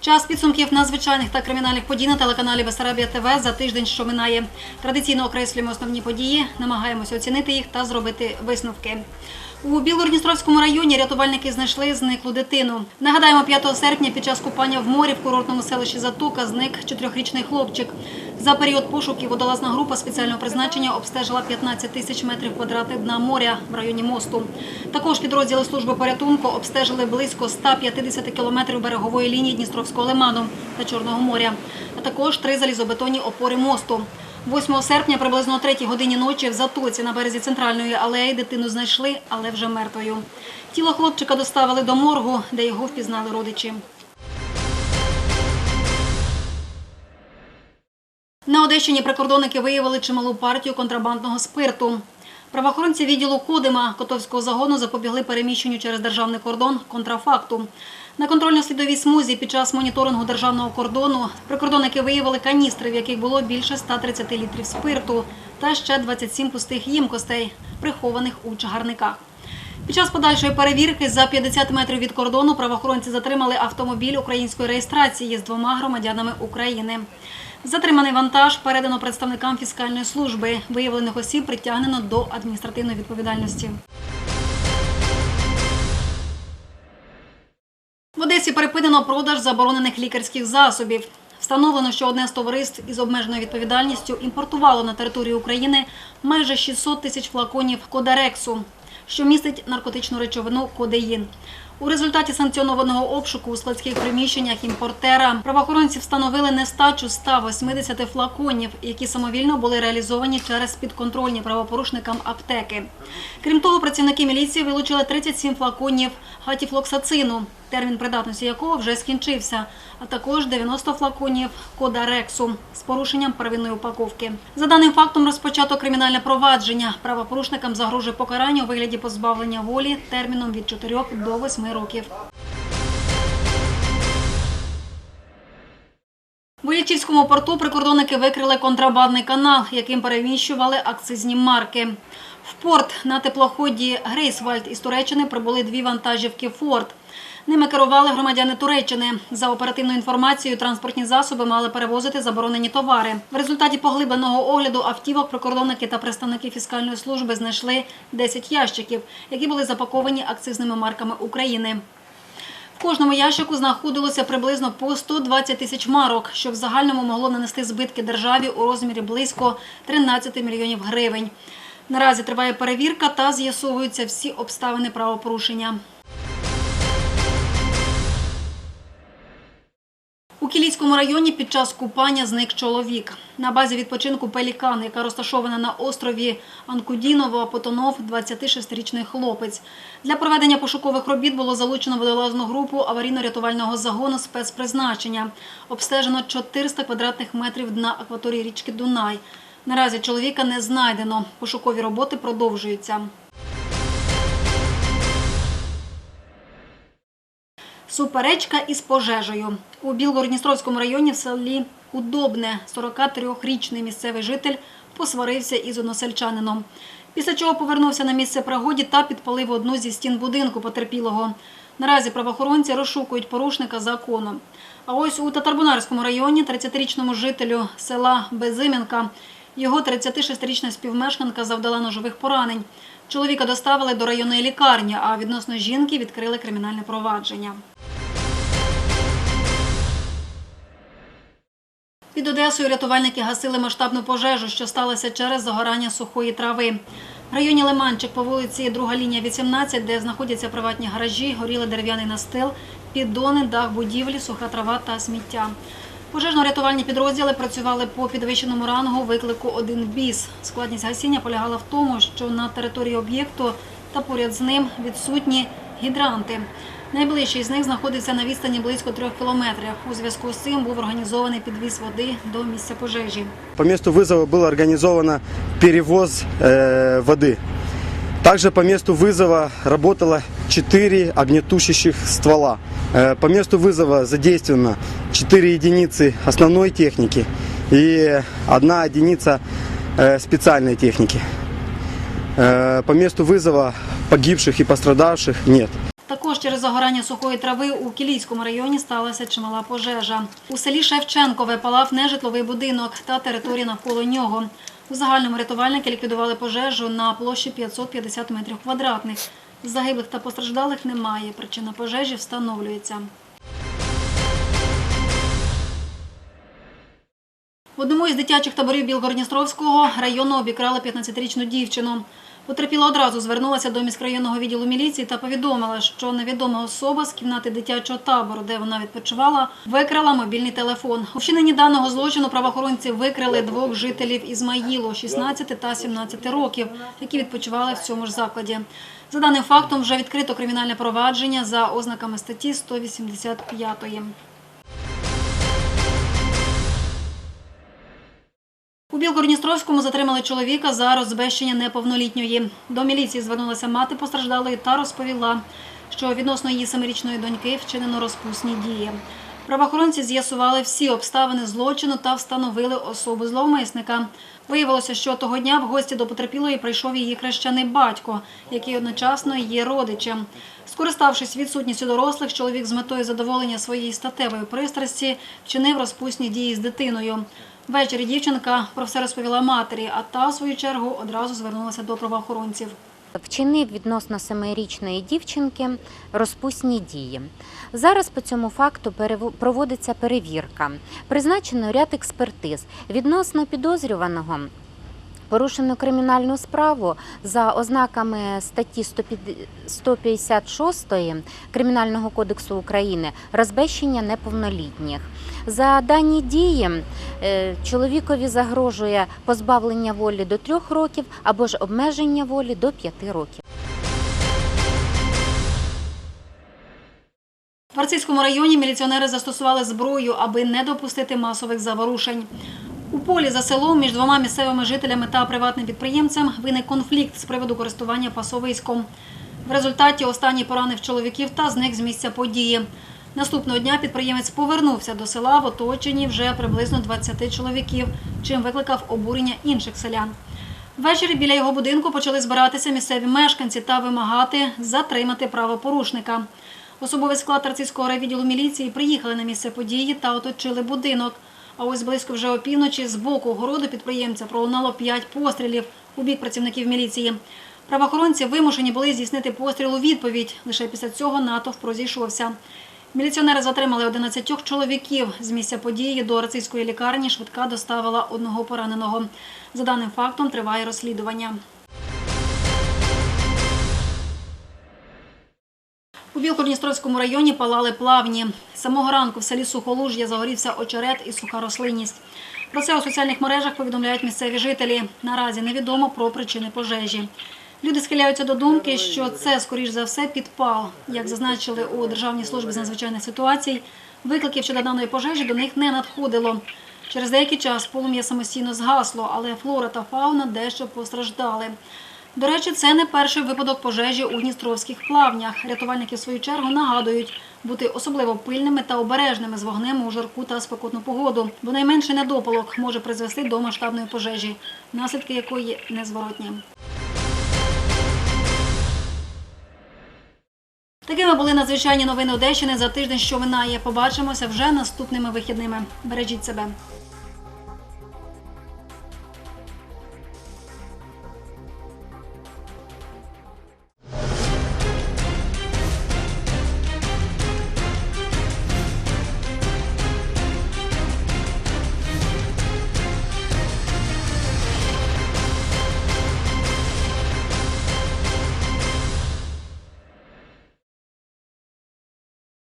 Час підсумків надзвичайних та кримінальних подій на телеканалі Бесарабія ТВ за тиждень, що минає. Традиційно окреслюємо основні події, намагаємося оцінити їх та зробити висновки. У Білорністровському районі рятувальники знайшли зниклу дитину. Нагадаємо, 5 серпня під час купання в морі в курортному селищі Затока зник чотирьохрічний хлопчик. За період пошуків водолазна група спеціального призначення обстежила 15 тисяч метрів квадратних дна моря в районі мосту. Також підрозділи служби порятунку обстежили близько 150 кілометрів берегової лінії Дністровського лиману та Чорного моря, а також три залізобетонні опори мосту. 8 серпня приблизно о 3 годині ночі в Затоці на березі центральної алеї дитину знайшли, але вже мертвою. Тіло хлопчика доставили до моргу, де його впізнали родичі. На Одещині прикордонники виявили чималу партію контрабандного спирту. Правоохоронці відділу Кодима Котовського загону запобігли переміщенню через державний кордон контрафакту. На контрольно-слідовій смузі під час моніторингу державного кордону прикордонники виявили каністри, в яких було більше 130 літрів спирту та ще 27 пустих їмкостей, прихованих у чагарниках. Під час подальшої перевірки за 50 метрів від кордону правоохоронці затримали автомобіль української реєстрації з двома громадянами України. Затриманий вантаж передано представникам фіскальної служби. Виявлених осіб притягнено до адміністративної відповідальності. В Одесі перепинено продаж заборонених лікарських засобів. Встановлено, що одне з товариств із обмеженою відповідальністю імпортувало на територію України майже 600 тисяч флаконів кодарексу, що містить наркотичну речовину кодеїн. У результаті санкціонованого обшуку у складських приміщеннях імпортера правоохоронці встановили нестачу 180 флаконів, які самовільно були реалізовані через підконтрольні правопорушникам аптеки. Крім того, працівники міліції вилучили 37 флаконів гатіфлоксацину, термін придатності якого вже скінчився, а також 90 флаконів кодарексу з порушенням первинної упаковки. За даним фактом розпочато кримінальне провадження. Правопорушникам загрожує покарання у вигляді позбавлення волі терміном від 4 до 8 років. В Іллічівському порту прикордонники викрили контрабандний канал, яким переміщували акцизні марки. В порт на теплоході Грейсвальд із Туреччини прибули дві вантажівки «Форд». Ними керували громадяни Туреччини. За оперативною інформацією, транспортні засоби мали перевозити заборонені товари. В результаті поглибленого огляду автівок прикордонники та представники фіскальної служби знайшли 10 ящиків, які були запаковані акцизними марками України. В кожному ящику знаходилося приблизно по 120 тисяч марок, що в загальному могло нанести збитки державі у розмірі близько 13 мільйонів гривень. Наразі триває перевірка та з'ясовуються всі обставини правопорушення. У Кілійському районі під час купання зник чоловік. На базі відпочинку Пелікан, яка розташована на острові Анкудіново, потонув 26-річний хлопець. Для проведення пошукових робіт було залучено водолазну групу аварійно-рятувального загону спецпризначення. Обстежено 400 квадратних метрів дна акваторії річки Дунай. Наразі чоловіка не знайдено. Пошукові роботи продовжуються. Суперечка із пожежею. У Білгородністровському районі в селі Удобне 43-річний місцевий житель посварився із односельчанином. Після чого повернувся на місце пригоді та підпалив одну зі стін будинку потерпілого. Наразі правоохоронці розшукують порушника законом. А ось у Татарбунарському районі 30-річному жителю села Безим'янка його 36-річна співмешканка завдала ножових поранень. Чоловіка доставили до районної лікарні, а відносно жінки відкрили кримінальне провадження. Під Одесою рятувальники гасили масштабну пожежу, що сталося через загорання сухої трави. В районі Лиманчик по вулиці Друга лінія 18, де знаходяться приватні гаражі, горіли дерев'яний настил, піддони, дах будівлі, суха трава та сміття. Пожежно-рятувальні підрозділи працювали по підвищеному рангу виклику 1 біс. Складність гасіння полягала в тому, що на території об'єкту та поряд з ним відсутні гідранти. Найближчий з них знаходиться на відстані близько трьох кілометрів. У зв'язку з цим був організований підвіз води до місця пожежі. По месту вызова был организован перевоз э, воды. Также по месту вызова работало 4 огнетушащих ствола. Э, по месту вызова задействовано 4 единицы основной техники и одна единица э, специальной техники. Э, по месту вызова погибших и пострадавших нет. Також через загорання сухої трави у Кілійському районі сталася чимала пожежа. У селі Шевченкове палав нежитловий будинок та територія навколо нього. У загальному рятувальники ліквідували пожежу на площі 550 метрів квадратних. Загиблих та постраждалих немає. Причина пожежі встановлюється. В одному із дитячих таборів Білгородністровського району обікрали 15-річну дівчину. Потерпіла одразу звернулася до міськрайонного відділу міліції та повідомила, що невідома особа з кімнати дитячого табору, де вона відпочивала, викрала мобільний телефон. У вчиненні даного злочину правоохоронці викрили двох жителів Ізмаїлу 16 та 17 років, які відпочивали в цьому ж закладі. За даним фактом вже відкрито кримінальне провадження за ознаками статті 185. Білгородністровському затримали чоловіка за розбещення неповнолітньої. До міліції звернулася мати постраждалої та розповіла, що відносно її семирічної доньки вчинено розпусні дії. Правоохоронці з'ясували всі обставини злочину та встановили особу зловмисника. Виявилося, що того дня в гості до потерпілої прийшов її хрещений батько, який одночасно є родичем. Скориставшись відсутністю дорослих, чоловік з метою задоволення своєї статевої пристрасті вчинив розпусні дії з дитиною. Ввечері дівчинка про все розповіла матері, а та, в свою чергу, одразу звернулася до правоохоронців. Вчинив відносно семирічної дівчинки розпусні дії. Зараз по цьому факту проводиться перевірка. Призначено ряд експертиз. Відносно підозрюваного порушено кримінальну справу за ознаками статті 156 Кримінального кодексу України розбещення неповнолітніх. За дані дії е, чоловікові загрожує позбавлення волі до трьох років або ж обмеження волі до п'яти років. В Арцизькому районі міліціонери застосували зброю, аби не допустити масових заворушень. У полі за селом між двома місцевими жителями та приватним підприємцем виник конфлікт з приводу користування пасовиськом. В результаті останній поранив чоловіків та зник з місця події. Наступного дня підприємець повернувся до села в оточенні вже приблизно 20 чоловіків, чим викликав обурення інших селян. Ввечері біля його будинку почали збиратися місцеві мешканці та вимагати затримати правопорушника. Особовий склад Тарцівського райвідділу міліції приїхали на місце події та оточили будинок. А ось близько вже опівночі з боку огороду підприємця пролунало п'ять пострілів у бік працівників міліції. Правоохоронці вимушені були здійснити постріл у відповідь. Лише після цього натовп розійшовся. Міліціонери затримали 11 чоловіків. З місця події до арцизької лікарні швидка доставила одного пораненого. За даним фактом триває розслідування. У Білгородністровському районі палали плавні. Самого ранку в селі Сухолуж'я загорівся очерет і суха рослинність. Про це у соціальних мережах повідомляють місцеві жителі. Наразі невідомо про причини пожежі. Люди схиляються до думки, що це, скоріш за все, підпал. Як зазначили у Державній службі з надзвичайних ситуацій, викликів щодо даної пожежі до них не надходило. Через деякий час полум'я самостійно згасло, але флора та фауна дещо постраждали. До речі, це не перший випадок пожежі у Дністровських плавнях. Рятувальники, в свою чергу, нагадують бути особливо пильними та обережними з вогнем у жарку та спекотну погоду, бо найменший недопалок може призвести до масштабної пожежі, наслідки якої незворотні. Такими були надзвичайні новини Одещини за тиждень, що минає. Побачимося вже наступними вихідними. Бережіть себе.